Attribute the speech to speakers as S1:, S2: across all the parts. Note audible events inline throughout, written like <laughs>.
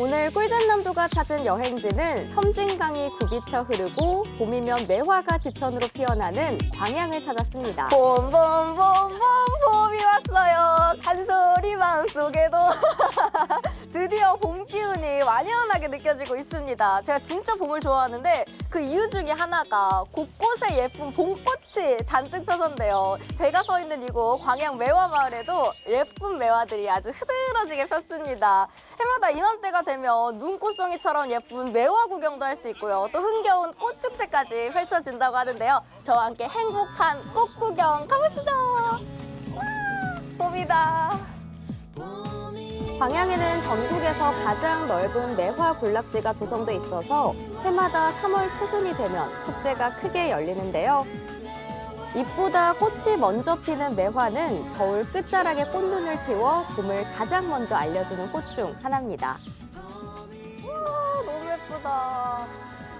S1: 오늘 꿀잼남도가 찾은 여행지는 섬진강이 굽이쳐 흐르고 봄이면 매화가 지천으로 피어나는 광양을 찾았습니다. 봄봄봄봄 왔어요. 한 소리 마음속에도 <laughs> 드디어 봄 기운이 완연하게 느껴지고 있습니다. 제가 진짜 봄을 좋아하는데 그 이유 중에 하나가 곳곳에 예쁜 봄꽃이 잔뜩 펴선데요. 제가 서 있는 이곳 광양 매화마을에도 예쁜 매화들이 아주 흐드러지게 폈습니다. 해마다 이맘때가 되면 눈꽃송이처럼 예쁜 매화 구경도 할 수 있고요. 또 흥겨운 꽃 축제까지 펼쳐진다고 하는데요. 저와 함께 행복한 꽃 구경 가보시죠. 와, 봄이다. 광양에는 전국에서 가장 넓은 매화 군락지가 조성돼 있어서 해마다 3월 초순이 되면 축제가 크게 열리는데요. 잎보다 꽃이 먼저 피는 매화는 겨울 끝자락에 꽃눈을 틔워 봄을 가장 먼저 알려주는 꽃 중 하나입니다. 와, 너무 예쁘다.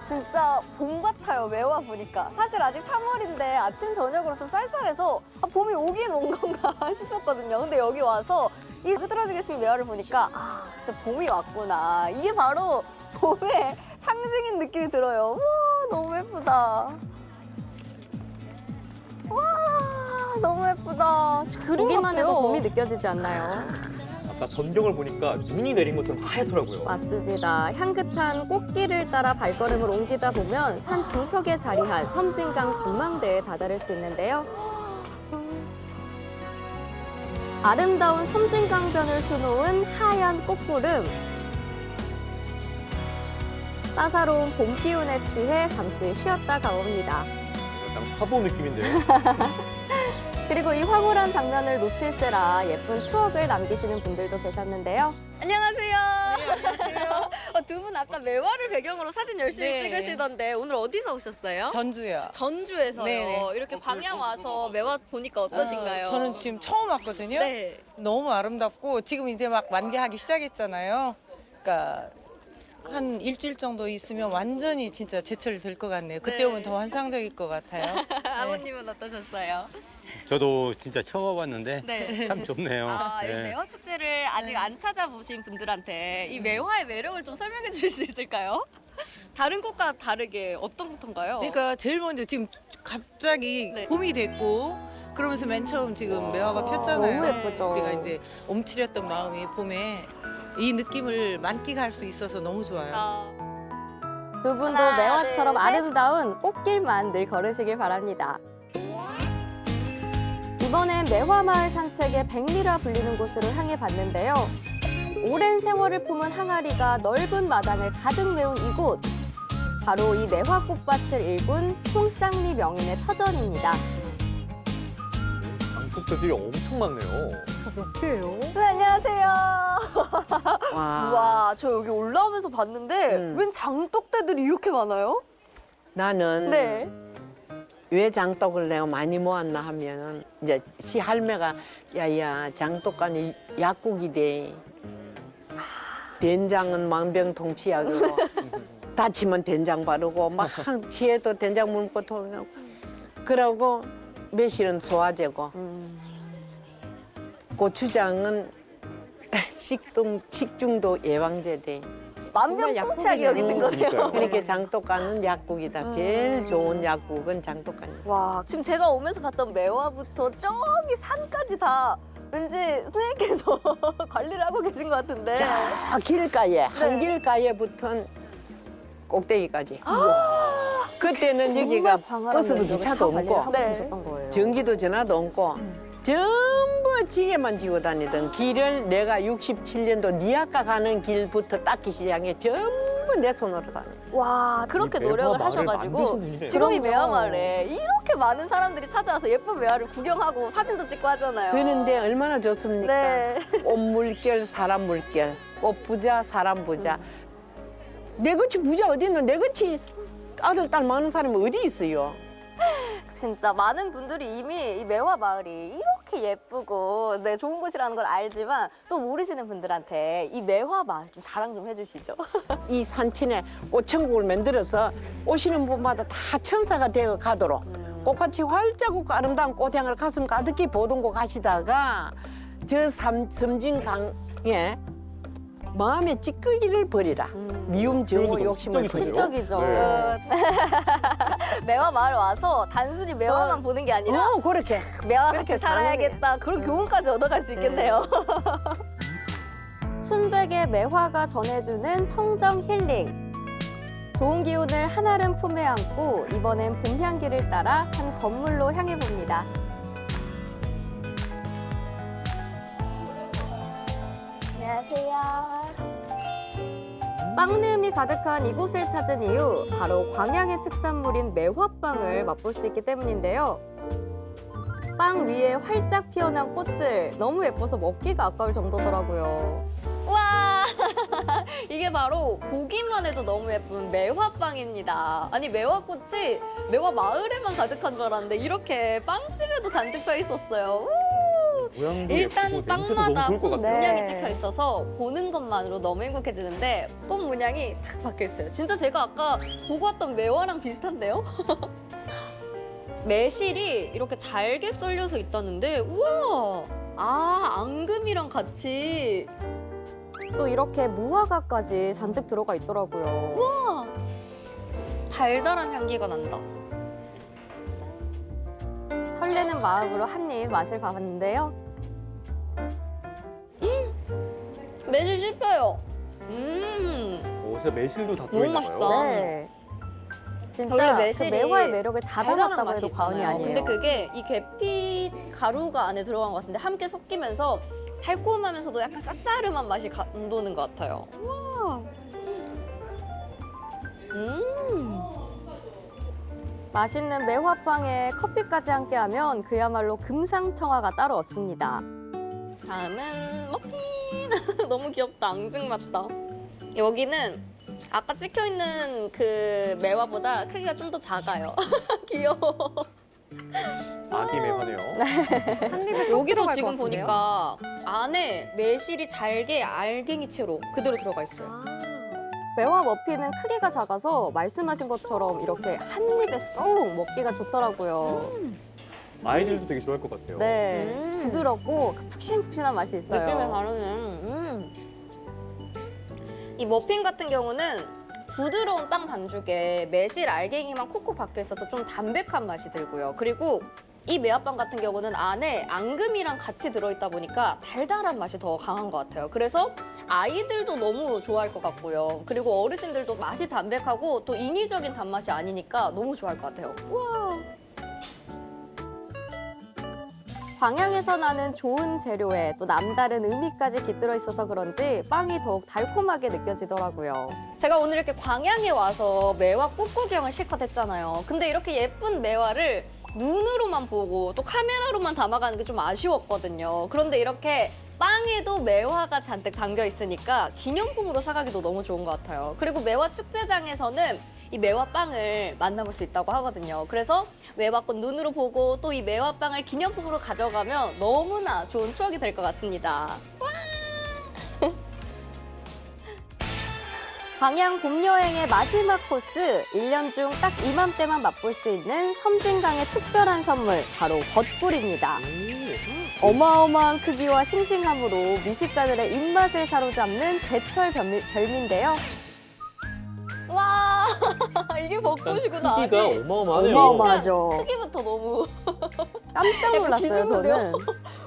S1: 진짜 봄 같아요, 매화 보니까. 사실 아직 3월인데 아침, 저녁으로 좀 쌀쌀해서 아, 봄이 오긴 온 건가 <laughs> 싶었거든요. 근데 여기 와서 이 흐드러지게 핀 매화를 보니까 아, 진짜 봄이 왔구나. 이게 바로 봄의 <laughs> 상징인 느낌이 들어요. 와, 너무 예쁘다. 와, 너무 예쁘다. 그림
S2: 보기만
S1: 같아요.
S2: 해도 봄이 느껴지지 않나요?
S3: 아까 전경을 보니까 눈이 내린 것처럼 하얗더라고요.
S2: 맞습니다. 향긋한 꽃길을 따라 발걸음을 옮기다 보면 산 중턱에 자리한 섬진강 전망대에 다다를 수 있는데요. 아름다운 섬진강변을 수놓은 하얀 꽃구름. 따사로운 봄 기운에 취해 잠시 쉬었다 가봅니다.
S3: 약간 화보 느낌인데요. <laughs>
S2: 그리고 이 황홀한 장면을 놓칠세라 예쁜 추억을 남기시는 분들도 계셨는데요.
S1: 안녕하세요. <laughs> 어, 두분 아까 매화를 배경으로 사진 열심히
S4: 네.
S1: 찍으시던데 오늘 어디서 오셨어요?
S4: 전주요.
S1: 전주에서요.
S4: 네네.
S1: 이렇게 광양 와서 매화 보니까 어떠신가요?
S4: 어, 저는 지금 처음 왔거든요.
S1: 네.
S4: 너무 아름답고 지금 이제 막 만개하기 시작했잖아요. 그러니까 한 일주일 정도 있으면 완전히 진짜 제철 될것 같네요. 그때
S1: 네.
S4: 오면 더 환상적일 것 같아요. <laughs>
S1: 아버님은 어떠셨어요?
S5: 저도 진짜 처음 와봤는데
S1: 네.
S5: 참 좋네요.
S1: 아, 이
S5: 예.
S1: 매화 축제를 아직 안 찾아보신 분들한테 이 매화의 매력을 좀 설명해 주실 수 있을까요? 다른 꽃과 다르게 어떤 꽃인가요?
S4: 그러니까 제일 먼저 지금 갑자기
S1: 네.
S4: 봄이 됐고 그러면서 맨 처음 지금 매화가 폈잖아요.
S2: 너무 예쁘죠.
S4: 우리가 이제 움츠렸던 마음이 봄에 이 느낌을 만끽할 수 있어서 너무 좋아요.
S1: 아,
S2: 두 분도
S1: 하나,
S2: 매화처럼
S1: 둘, 셋.
S2: 아름다운 꽃길만 늘 걸으시길 바랍니다. 이번엔 매화마을 산책의 백리라 불리는 곳으로 향해 봤는데요. 오랜 세월을 품은 항아리가 넓은 마당을 가득 메운 이곳. 바로 이 매화 꽃밭을 일군 송쌍리 명인의 터전입니다.
S3: 장독대들이 엄청 많네요.
S1: 네, 안녕하세요. <laughs>
S6: 와,
S1: 와, 저 여기 올라오면서 봤는데
S6: 음.
S1: 웬 장독대들이 이렇게 많아요?
S6: 나는
S1: 네.
S6: 왜 장독을 내가 많이 모았나 하면은 이제 시 할매가 야야 장독간이 약국이대. 된장은 만병통치약이고 <laughs> 다치면 된장 바르고 막 치에도 된장 물고 돌고 그러고 매실은 소화제고 고추장은 <laughs> 식중 식중독 예방제대.
S1: 만병통치약이 여기 있는 거네요.
S3: 그러니까
S6: 장독간은 약국이다. 제일 좋은 약국은 장독간이야.
S1: 와, 지금 제가 오면서 봤던 매화부터 저기 산까지 다 왠지 선생님께서 <laughs> 관리를 하고 계신 것 같은데.
S6: 저 길가에 한 길가에부터 꼭대기까지. 그때는 여기가 버스도 기차도 없고
S1: 네.
S2: 거예요.
S6: 전기도 전화도 없고 전부 지게만 지고 다니던 길을 내가 67년도 니아까 가는 길부터 닦기 시작해 전부 내 손으로 다녀.
S1: 와, 그렇게 노력을 하셔가지고. 지금 이. 매화마을에 이렇게 많은 사람들이 찾아와서 예쁜 매화를 구경하고 사진도 찍고 하잖아요.
S6: 그런데 얼마나 좋습니까?
S1: 네.
S6: 꽃 물결, 사람 물결, 꽃 부자, 사람 부자. 내 같이 부자 어디 있노? 내 같이 아들, 딸 많은 사람이 어디 있어요?
S1: 진짜 많은 분들이 이미 이 매화 마을이 이렇게 예쁘고 네 좋은 곳이라는 걸 알지만 또 모르시는 분들한테 이 매화 마을 좀 자랑 좀 해주시죠. <laughs>
S6: 이 산천에 꽃천국을 만들어서 오시는 분마다 다 천사가 되어 가도록 꽃같이 활짝 웃고 아름다운 꽃향을 가슴 가득히 보동고 가시다가 저 삼, 섬진강에 마음의 찌꺼기를 버리라.
S1: 음.
S6: 미움, 정오, 욕심을 버리라.
S1: 시적이죠.
S3: 네. <laughs>
S1: 매화 마을 와서 단순히 매화만
S6: 어.
S1: 보는 게 아니라
S6: 어, 그렇게.
S1: 매화
S6: 그렇게
S1: 같이 살아야겠다 그런
S6: 음.
S1: 교훈까지 얻어갈 수 있겠네요. <laughs> 순백의 매화가 전해주는 청정 힐링. 좋은 기운을 한아름 품에 안고 이번엔 봄 향기를 따라 한 건물로 향해 봅니다. 빵내음이 가득한 이곳을 찾은 이유 바로 광양의 특산물인 매화빵을 맛볼 수 있기 때문인데요. 빵 위에 활짝 피어난 꽃들 너무 예뻐서 먹기가 아까울 정도더라고요. 와 <laughs> 이게 바로 보기만 해도 너무 예쁜 매화빵입니다. 아니 매화꽃이 매화 마을에만 가득한 줄 알았는데 이렇게 빵집에도 잔뜩 펴 있었어요. 우!
S3: 모양도
S1: 일단
S3: 예쁘고 냄새도
S1: 빵마다
S3: 너무 좋을
S1: 것꽃
S3: 같아요.
S1: 문양이
S2: 네.
S1: 찍혀 있어서 보는 것만으로 너무 행복해지는데 꽃 문양이 딱 박혀 있어요. 진짜 제가 아까 보고 왔던 매화랑 비슷한데요? <laughs> 매실이 이렇게 잘게 썰려서 있다는데 우와 아 앙금이랑 같이 또 이렇게 무화과까지 잔뜩 들어가 있더라고요. 우와 달달한 향기가 난다. 설레는 마음으로 한 입 맛을 봐봤는데요. 음, 매실 씹혀요. 음,
S3: 오, 진짜 매실도 다
S1: 너무
S3: 들어있나
S1: 맛있다.
S2: 네. 진짜
S1: 원래
S2: 그
S1: 매실이
S2: 매화의 매력을 다
S1: 달달한
S2: 담았다고
S1: 맛이
S2: 해도 과언이
S1: 있잖아요.
S2: 아니에요.
S1: 근데 그게 이 계피 가루가 안에 들어간 것 같은데 함께 섞이면서 달콤하면서도 약간 쌉싸름한 맛이 감도는 것 같아요. 와. 음. 맛있는 매화빵에 커피까지 함께하면 그야말로 금상첨화가 따로 없습니다. 다음은 머핀. <laughs> 너무 귀엽다. 앙증 맞다. 여기는 아까 찍혀 있는 그 매화보다 크기가 좀 더 작아요. <laughs> 귀여워.
S3: 아기 매화네요. <laughs>
S2: 한 입에 쏙
S1: 여기도
S2: 들어갈
S1: 지금
S2: 것 같은데요?
S1: 보니까 안에 매실이 잘게 알갱이 채로 그대로 들어가 있어요.
S2: 아.
S1: 매화 머핀은 크기가 작아서 말씀하신 것처럼 이렇게 한 입에 쏙 먹기가 좋더라고요.
S3: 아이들도 되게 좋아할 것 같아요.
S2: 네,
S1: 음.
S2: 부드럽고 푹신푹신한 맛이 있어요.
S1: 느낌이 다르네. 음. 이 머핀 같은 경우는 부드러운 빵 반죽에 매실 알갱이만 콕콕 박혀 있어서 좀 담백한 맛이 들고요. 그리고 이 매화빵 같은 경우는 안에 앙금이랑 같이 들어있다 보니까 달달한 맛이 더 강한 것 같아요. 그래서 아이들도 너무 좋아할 것 같고요. 그리고 어르신들도 맛이 담백하고 또 인위적인 단맛이 아니니까 너무 좋아할 것 같아요. 광양에서 나는 좋은 재료에 또 남다른 의미까지 깃들어 있어서 그런지 빵이 더욱 달콤하게 느껴지더라고요. 제가 오늘 이렇게 광양에 와서 매화 꽃 구경을 실컷 했잖아요. 근데 이렇게 예쁜 매화를 눈으로만 보고 또 카메라로만 담아가는 게 좀 아쉬웠거든요. 그런데 이렇게 빵에도 매화가 잔뜩 담겨 있으니까 기념품으로 사가기도 너무 좋은 것 같아요. 그리고 매화 축제장에서는 이 매화빵을 만나볼 수 있다고 하거든요. 그래서 매화꽃 눈으로 보고 또 이 매화빵을 기념품으로 가져가면 너무나 좋은 추억이 될 것 같습니다. 광양 봄 여행의 마지막 코스, 1년 중 딱 이맘때만 맛볼 수 있는 섬진강의 특별한 선물, 바로 벚꿀입니다. 어마어마한 크기와 싱싱함으로 미식가들의 입맛을 사로잡는 제철 별미, 별미인데요. 와, <laughs> 이게 벚꽃이구나.
S3: 크기가
S1: 아니,
S3: 어마어마하네요.
S2: 어마어마하죠.
S1: 크기부터 너무
S2: 깜짝 놀랐어요? 저는.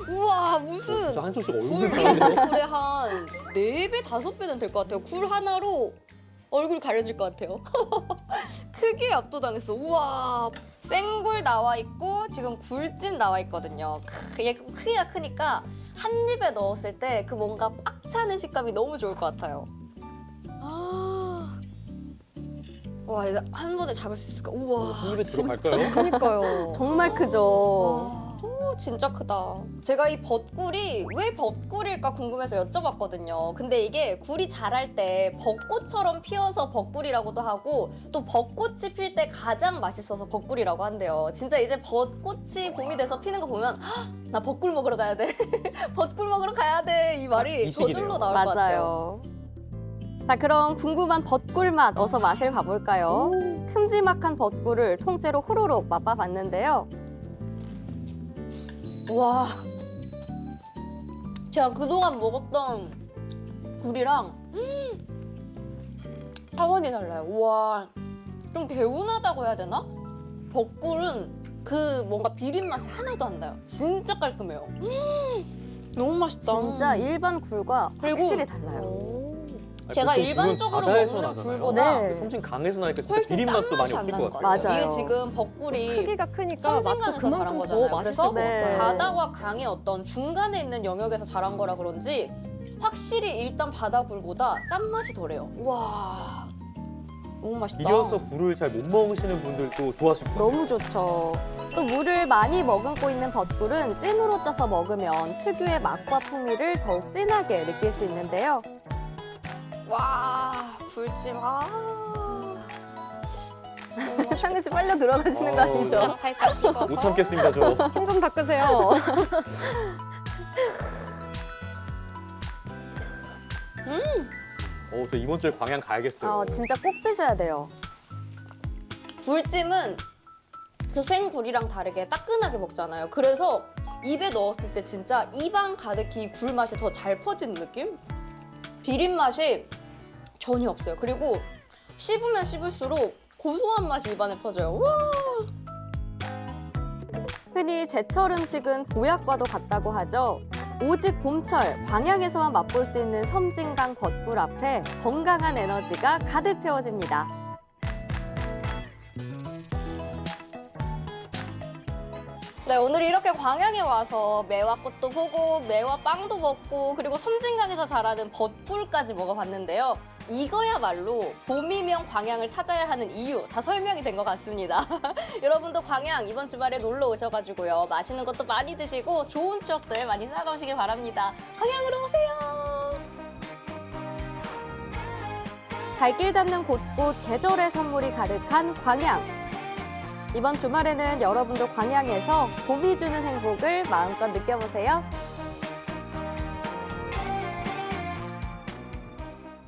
S1: 우와
S3: 어,
S1: 무슨
S3: 진짜 한솔 씨가
S1: 굴
S3: 얼굴 가는데요?
S1: 굴에 한 네배 다섯 배는 될 것 같아요. 굴 하나로 얼굴 가려질 것 같아요. <laughs> 크게 압도당했어. 우와 생굴 나와 있고 지금 굴찜 나와 있거든요. 크, 얘 크기가 크니까 한 입에 넣었을 때 그 뭔가 꽉 차는 식감이 너무 좋을 것 같아요. 아. 와 이거 한 번에 잡을 수 있을까? 우와
S3: 입에 들어갈까요?
S2: 그러니까요.
S1: 정말 크죠. 오, 진짜 크다. 제가 이 벚꿀이 왜 벚꿀일까 궁금해서 여쭤봤거든요. 근데 이게 굴이 자랄 때 벚꽃처럼 피어서 벚꿀이라고도 하고 또 벚꽃이 필 때 가장 맛있어서 벚꿀이라고 한대요. 진짜 이제 벚꽃이 봄이 돼서 피는 거 보면 "헉, 나 벚꿀 먹으러 가야 돼. <laughs> 벚꿀 먹으러 가야 돼. 이 말이
S3: 이 시기네요.
S1: 저절로 나올 것 같아요.
S2: 맞아요.
S1: 자, 그럼 궁금한 벚꿀 맛 어서 맛을 봐볼까요? 큼지막한 벚꿀을 통째로 호로록 맛봐봤는데요. 와, 제가 그동안 먹었던 굴이랑 차원이 달라요. 우와, 좀 개운하다고 해야 되나? 벚꿀은 그 뭔가 비린 맛이 하나도 안 나요. 진짜 깔끔해요. 음, 너무 맛있다.
S2: 진짜 일반 굴과
S1: 그리고-
S2: 확실히 달라요.
S1: 제가
S3: 보통
S1: 일반적으로
S3: 바다에서
S1: 먹는
S3: 나잖아요.
S1: 굴보다
S2: 네.
S3: 섬진 강에서 나니까 진짜
S1: 훨씬
S3: 비린 맛도 많이
S1: 안
S3: 없을
S1: 나는
S3: 것
S1: 것
S3: 같아요.
S1: 같아요.
S2: 맞아요.
S1: 이게 지금 벚꿀이
S7: 크기가 크니까
S1: 섬진강에서 자란
S7: 그만큼
S1: 거잖아요.
S7: 맛있을
S1: 그래서
S7: 것
S2: 네.
S7: 같아요.
S1: 바다와 강의 어떤 중간에 있는 영역에서 자란 거라 그런지 확실히 일단 바다 굴보다 짠맛이 덜해요. 와, 너무 맛있다.
S3: 비려서 굴을 잘 못 먹으시는 분들도 좋아하실 거예요.
S2: 너무 좋죠. 또 물을 많이 머금고 있는 벚꿀은 찜으로 쪄서 먹으면 특유의 맛과 풍미를 더욱 진하게 느낄 수 있는데요.
S1: 와, 굴찜 아.
S2: 상은 씨 빨려 들어가시는 거
S3: 아우,
S2: 아니죠?
S1: 살짝 찍어서.
S3: 못 참겠습니다, 저.
S7: 손 좀 닦으세요. <laughs>
S3: 어, 저 이번 주에 광양 가야겠어요.
S2: 어, 진짜 꼭 드셔야 돼요.
S1: 굴찜은 그 생굴이랑 다르게 따끈하게 먹잖아요. 그래서 입에 넣었을 때 진짜 입안 가득히 굴 맛이 더 잘 퍼지는 느낌? 비린 맛이 전혀 없어요. 그리고 씹으면 씹을수록 고소한 맛이 입안에 퍼져요. 와!
S2: 흔히 제철 음식은 보약과도 같다고 하죠. 오직 봄철 광양에서만 맛볼 수 있는 섬진강 벚꿀 앞에 건강한 에너지가 가득 채워집니다.
S1: 네, 오늘 이렇게 광양에 와서 매화꽃도 보고 매화 빵도 먹고 그리고 섬진강에서 자라는 벚꿀까지 먹어봤는데요. 이거야말로 봄이면 광양을 찾아야 하는 이유 다 설명이 된 것 같습니다. <laughs> 여러분도 광양 이번 주말에 놀러 오셔가지고요. 맛있는 것도 많이 드시고 좋은 추억들 많이 쌓아가시길 바랍니다. 광양으로 오세요.
S2: 발길 닿는 곳곳 계절의 선물이 가득한 광양. 이번 주말에는 여러분도 광양에서 봄이 주는 행복을 마음껏 느껴보세요.